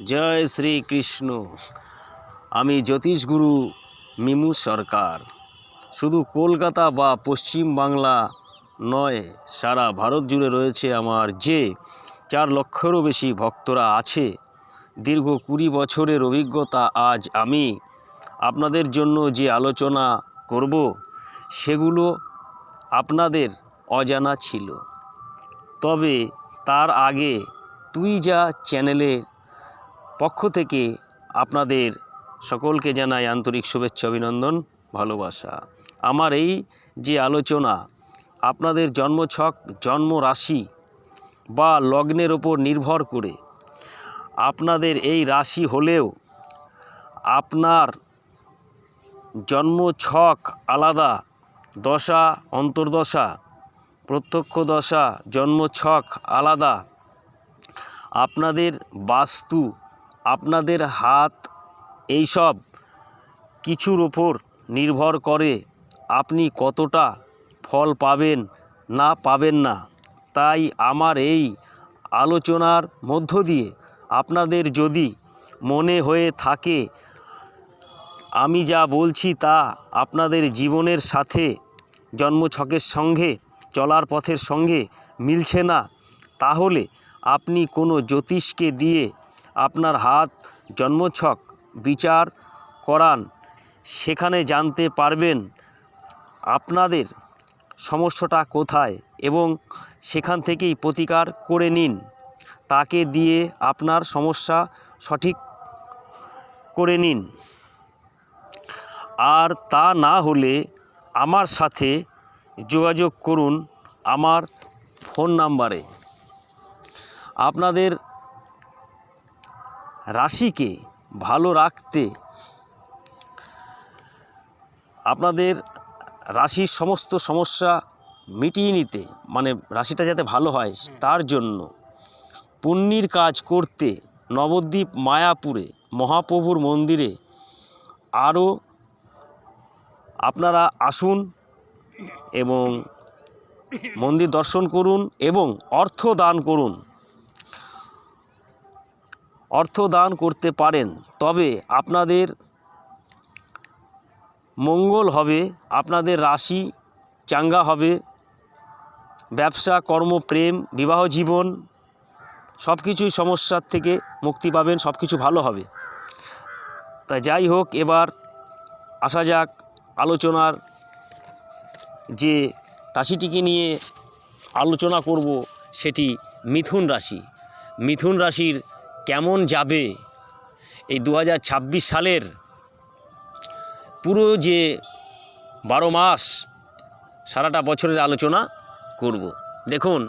জয় শ্রীকৃষ্ণ আমি জ্যোতিষগুরু মিমু সরকার। শুধু কলকাতা বা পশ্চিম বাংলা নয়, সারা ভারত জুড়ে রয়েছে আমার যে চার লক্ষেরও বেশি ভক্তরা আছে। দীর্ঘ কুড়ি বছরের অভিজ্ঞতা আজ আমি আপনাদের জন্য যে আলোচনা করব, সেগুলো আপনাদের অজানা ছিল। তবে তার আগে তুই যা চ্যানেলের পক্ষ থেকে আপনাদের সকলকে জানাই আন্তরিক শুভেচ্ছা, অভিনন্দন, ভালোবাসা। আমার এই যে আলোচনা, আপনাদের জন্মছক জন্ম রাশি বা লগ্নের ওপর নির্ভর করে আপনাদের এই রাশি হলেও আপনার জন্মছক আলাদা, দশা, অন্তর্দশা, প্রত্যক্ষ দশা, জন্মছক আলাদা। আপনাদের বাস্তু আপনাদের হাত এইসব কিছুর ওপর নির্ভর করে আপনি কতটা ফল পাবেন না পাবেন না। তাই আমার এই আলোচনার মধ্য দিয়ে আপনাদের যদি মনে হয়ে থাকে, আমি যা বলছি তা আপনাদের জীবনের সাথে, জন্মছকের সঙ্গে, চলার পথের সঙ্গে মিলছে না, তাহলে আপনি কোনো জ্যোতিষকে দিয়ে আপনার হাত জন্মছক বিচার করান, সেখানে জানতে পারবেন আপনাদের সমস্যাটা কোথায় এবং সেখান থেকেই প্রতিকার করে নিন। তাকে দিয়ে আপনার সমস্যা সঠিক করে নিন। আর তা না হলে আমার সাথে যোগাযোগ করুন আমার ফোন নাম্বারে। আপনাদের রাশিকে ভালো রাখতে আপনাদের রাশির সমস্ত সমস্যা মিটিয়ে নিতে মানে রাশিটা যাতে ভালো হয় তার জন্য পুণ্যির কাজ করতে নবদ্বীপ মায়াপুরে মহাপ্রভুর মন্দিরে আরও আপনারা আসুন এবং মন্দির দর্শন করুন এবং অর্থ দান করুন। অর্থ দান করতে পারেন, তবে আপনাদের মঙ্গল হবে, আপনাদের রাশি চাঙ্গা হবে, ব্যবসা, কর্ম, প্রেম, বিবাহ জীবন সব কিছুই সমস্যার থেকে মুক্তি পাবেন সব কিছু ভালো হবে। তা যাই হোক, এবার আসা যাক আলোচনার যে রাশিটিকে নিয়ে আলোচনা করব, সেটি মিথুন রাশি। মিথুন রাশির কেমন যাবে? এই দু হাজার ছাব্বিশ সালের পুরো যে বারো মাস সারাটা বছরের আলোচনা করব। দেখুন,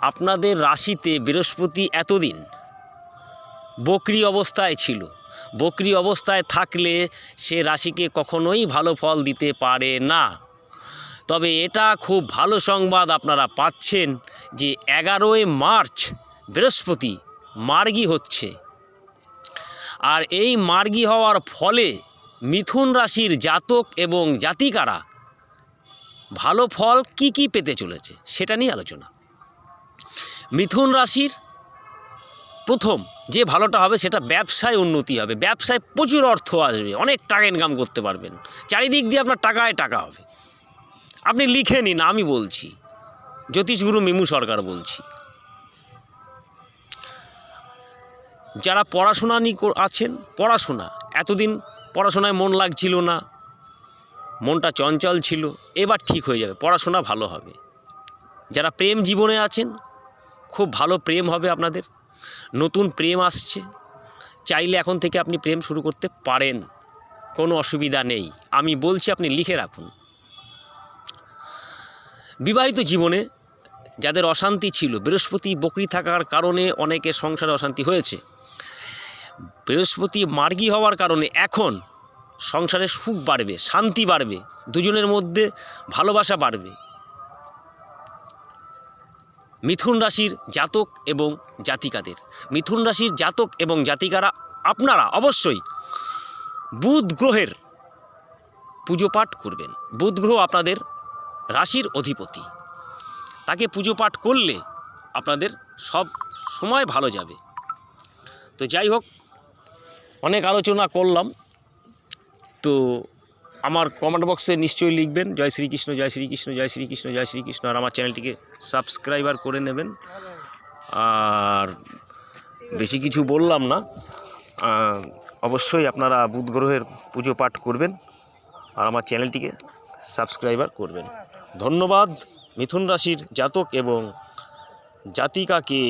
আপনাদের রাশিতে বৃহস্পতি এতদিন বকরি অবস্থায় ছিল। বকরি অবস্থায় থাকলে সে রাশিকে কখনোই ভালো ফল দিতে পারে না। তবে এটা খুব ভালো সংবাদ আপনারা পাচ্ছেন যে এগারোই মার্চ বৃহস্পতি মার্গী হচ্ছে। আর এই মার্গী হওয়ার ফলে মিথুন রাশির জাতক এবং জাতিকারা ভালো ফল কি কি পেতে চলেছে সেটা নিয়ে আলোচনা। মিথুন রাশির প্রথম যে ভালোটা হবে সেটা ব্যবসায় উন্নতি হবে। ব্যবসায় প্রচুর অর্থ আসবে, অনেক টাকা ইনকাম করতে পারবেন। চারিদিক দিয়ে আপনার টাকায় টাকা হবে। আপনি লিখে নিন, আমি বলছি। জ্যোতিষগুরু মিমু সরকার বলছি। যারা পড়াশোনা নিয়ে আছেন, পড়াশোনা। এতদিন পড়াশোনায় মন লাগছিল না, মনটা চঞ্চল ছিল, এবার ঠিক হয়ে যাবে, পড়াশোনা ভালো হবে। যারা প্রেম জীবনে আছেন, খুব ভালো প্রেম হবে আপনাদের। নতুন প্রেম আসছে, চাইলে এখন থেকে আপনি প্রেম শুরু করতে পারেন, কোনো অসুবিধা নেই। আমি বলছি, আপনি লিখে রাখুন। বিবাহিত জীবনে যাদের অশান্তি ছিল, বৃহস্পতি বকরি থাকার কারণে অনেকের সংসারে অশান্তি হয়েছে। বৃহস্পতি মার্গী হওয়ার কারণে এখন সংসারে সুখ বাড়বে, শান্তি বাড়বে, দুজনের মধ্যে ভালোবাসা বাড়বে। মিথুন রাশির জাতক এবং জাতিকাদের। মিথুন রাশির জাতক এবং জাতিকারা, আপনারা অবশ্যই বুধ গ্রহের পুজো পাঠ করবেন। বুধ গ্রহ আপনাদের রাশির অধিপতি। তাকে পুজো পাঠ করলে আপনাদের সব সময় ভালো যাবে। তো যাই হোক অনেক আলোচনা করলাম। তো আমার কমেন্ট বক্সে নিশ্চয়ই লিখবেন, জয় শ্রীকৃষ্ণ জয় শ্রীকৃষ্ণ জয় শ্রীকৃষ্ণ জয় শ্রীকৃষ্ণ, আর আমার চ্যানেলটিকে সাবস্ক্রাইবার করে নেবেন। আর বেশি কিছু বললাম না। অবশ্যই আপনারা বুধ গ্রহের পুজো পাঠ করবেন, আর আমার চ্যানেলটিকে সাবস্ক্রাইবার করবেন। ধন্যবাদ, মিথুন রাশির জাতক এবং জাতিকাকে।